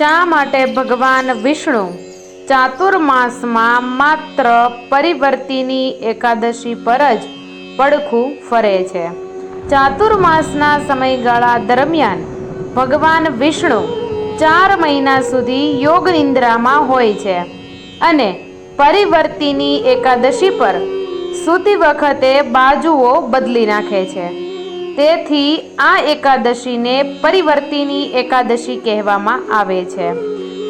શા માટે ભગવાન વિષ્ણુ ચાતુર્માસમાં માત્ર પરિવર્તિની એકાદશી પર જ પડખું ફરે છે? ચાતુર્માસના સમયગાળા દરમિયાન ભગવાન વિષ્ણુ ચાર મહિના સુધી યોગ નિંદ્રામાં હોય છે અને પરિવર્તિની એકાદશી પર સૂતી વખતે બાજુઓ બદલી નાખે છે. તેથી આ એકાદશીને પરિવર્તિની એકાદશી કહેવામાં આવે છે.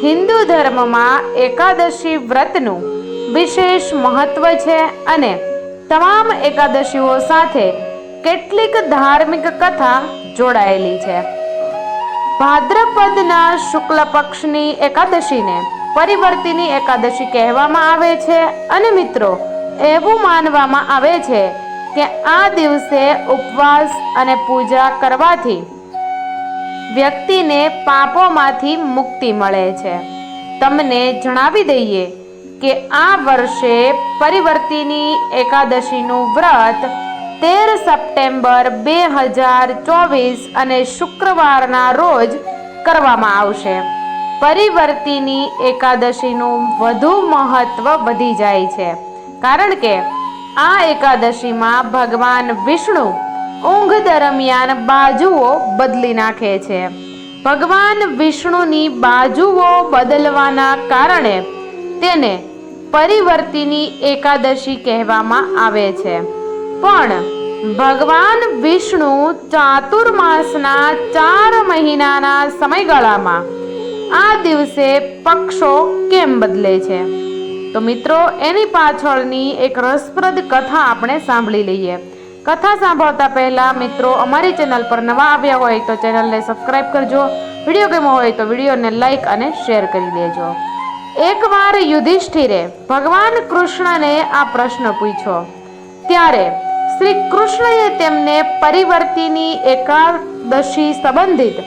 હિન્દુ ધર્મમાં એકાદશી વ્રતનું વિશેષ મહત્વ છે અને તમામ એકાદશીઓ સાથે કેટલીક ધાર્મિક કથા જોડાયેલી છે. ભાદ્રપદના શુક્લ પક્ષની એકાદશીને પરિવર્તિની એકાદશી કહેવામાં આવે છે અને મિત્રો, એવું માનવામાં આવે છે કે આ દિવસે ઉપવાસ અને પૂજા કરવાથી વ્યક્તિને પાપોમાંથી મુક્તિ મળે છે. તમને જણાવી દઈએ કે આ વર્ષે પરિવર્તિની એકાદશીનું વ્રત તેર સપ્ટેમ્બર બે હજાર ચોવીસ અને શુક્રવારના રોજ કરવામાં આવશે. પરિવર્તિની એકાદશીનું વધુ મહત્વ વધી જાય છે. કારણ કે આ એકાદશીમાં ભગવાન વિષ્ણુ ઊંઘ દરમિયાન બાજુઓ બદલી નાખે છે. ભગવાન વિષ્ણુની બાજુઓ બદલવાના કારણે તેને પરિવર્તિની એકાદશી કહેવામાં આવે છે. પણ ભગવાન વિષ્ણુ ચાતુર્માસના ચાર મહિનાના સમયગાળામાં આ દિવસે પક્ષો કેમ બદલે છે? તો મિત્રો, એની પાછળની એક રસપ્રદ કથા આપણે સાંભળી લઈએ. કથા સાંભળતા પહેલા મિત્રો, અમારી ચેનલ પર નવા આવ્યા હોય તો ચેનલને સબસ્ક્રાઈબ કરજો. વીડિયો ગમ્યો હોય તો વિડીયોને લાઈક અને શેર કરી દેજો. એકવાર યુધિષ્ઠિરે ભગવાન કૃષ્ણને આ પ્રશ્ન પૂછ્યો. ત્યારે શ્રી કૃષ્ણએ તેમને પરિવર્તિની એકાદશી સંબંધિત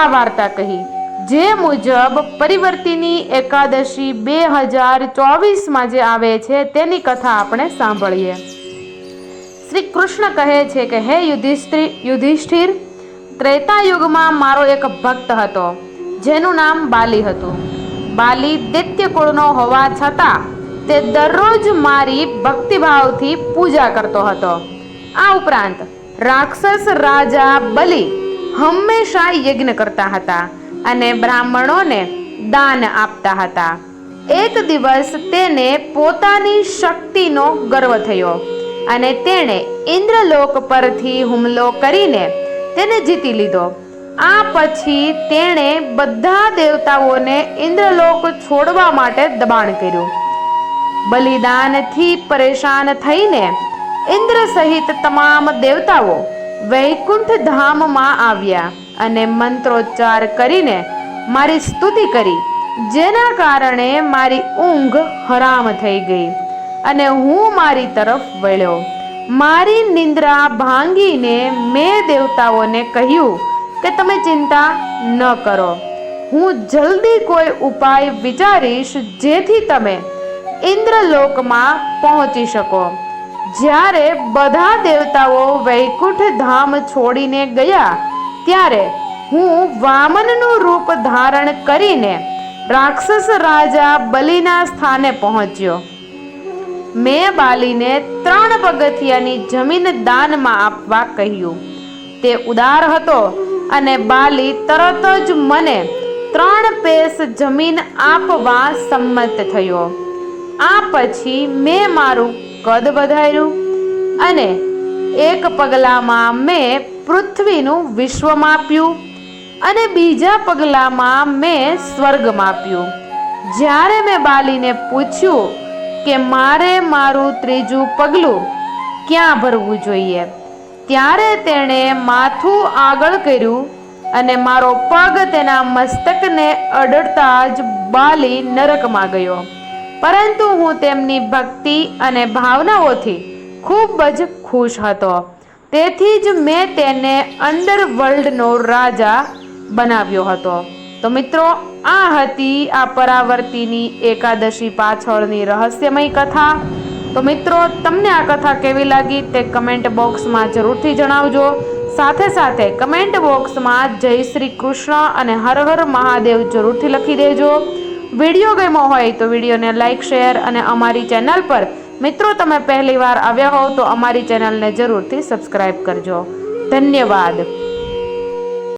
આ વાર્તા કહી. જે મુજબ પરિવર્તિની એકાદશી બે હજાર ચોવીસમાં જે આવે છે તેની કથા આપણે સાંભળીએ. શ્રી કૃષ્ણ કહે છે કે, હે યુધિષ્ઠિર યુધિષ્ઠિર, ત્રેતાયુગમાં મારો એક ભક્ત હતો, જેનું નામ બાલી હતું. બાલી દૈત્ય કુળનો હોવા છતાં તે દરરોજ મારી ભક્તિભાવથી પૂજા કરતો હતો. આ ઉપરાંત રાક્ષસ રાજા બલિ હંમેશા યજ્ઞ કરતા હતા. અને બ્રાહ્મણોને દાન આપતા હતા. એક દિવસ તેને પોતાની શક્તિનો ગર્વ થયો અને તેણે ઇન્દ્રલોક પરથી હુમલો કરીને તેને જીતી લીધો. આ પછી તેણે બધા દેવતાઓને ઇન્દ્રલોક છોડવા માટે દબાણ કર્યું. બલિદાનથી પરેશાન થઈને ઇન્દ્ર સહિત તમામ દેવતાઓ વૈકુંઠ ધામમાં આવ્યા. અને મંત્રોચ્ચાર કરીને મારી સ્તુતિ કરી, જેના કારણે મારી ઊંઘ હરામ થઈ ગઈ અને હું મારી તરફ વળ્યો. મારી નિંદ્રા ભાંગીને મેં દેવતાઓને કહ્યું કે તમે ચિંતા ન કરો. હું જલ્દી કોઈ ઉપાય વિચારીશ જેથી તમે ઇન્દ્રલોકમાં પહોંચી શકો. જ્યારે બધા દેવતાઓ વૈકુંઠ ધામ છોડીને ગયા ત્યારે હું વામનનું રૂપ ધારણ કરીને રાક્ષસ રાજા બલિના સ્થાને પહોંચ્યો. મેં બાલીને ત્રણ પગથિયાની જમીન દાનમાં આપવા કહ્યું. તે ઉદાર હતો અને બાલી તરત જ મને ત્રણ પેસ જમીન આપવા સંમત થયો. આ પછી મેં મારું કદ વધાર્યું અને એક પગલામાં મેં પૃથ્વીનું વિશ્વ માપ્યું અને બીજા પગલામાં મેં સ્વર્ગ માપ્યું. જ્યારે મેં બાલીને પૂછ્યું કે મારે મારું ત્રીજું પગલું ક્યાં ભરવું જોઈએ, ત્યારે તેણે માથું આગળ કર્યું અને મારો પગ તેના મસ્તકને અડડતા જ બાલી નરકમાં ગયો. પરંતુ હું તેમની ભક્તિ અને ભાવનાઓથી ખૂબ જ ખુશ હતો. તેથી જ મેં તેને અંડરવર્લ્ડનો રાજા બનાવ્યો હતો. તો મિત્રો, આ હતી આ પરાવર્તીની એકાદશી પાછળની રહસ્યમય કથા. તો મિત્રો, તમને આ કથા કેવી લાગી તે કમેન્ટ બોક્સમાં જરૂરથી જણાવજો. સાથે સાથે કમેન્ટ બોક્સમાં જય શ્રી કૃષ્ણ અને હર હર મહાદેવ જરૂરથી લખી દેજો. વીડિયો ગમ્યો હોય તો વિડીયોને લાઇક શેર અને અમારી ચેનલ પર મિત્રો તમે પહેલીવાર આવ્યા હો તો અમારી ચેનલને જરૂરથી સબસ્ક્રાઈબ કરજો. ધન્યવાદ.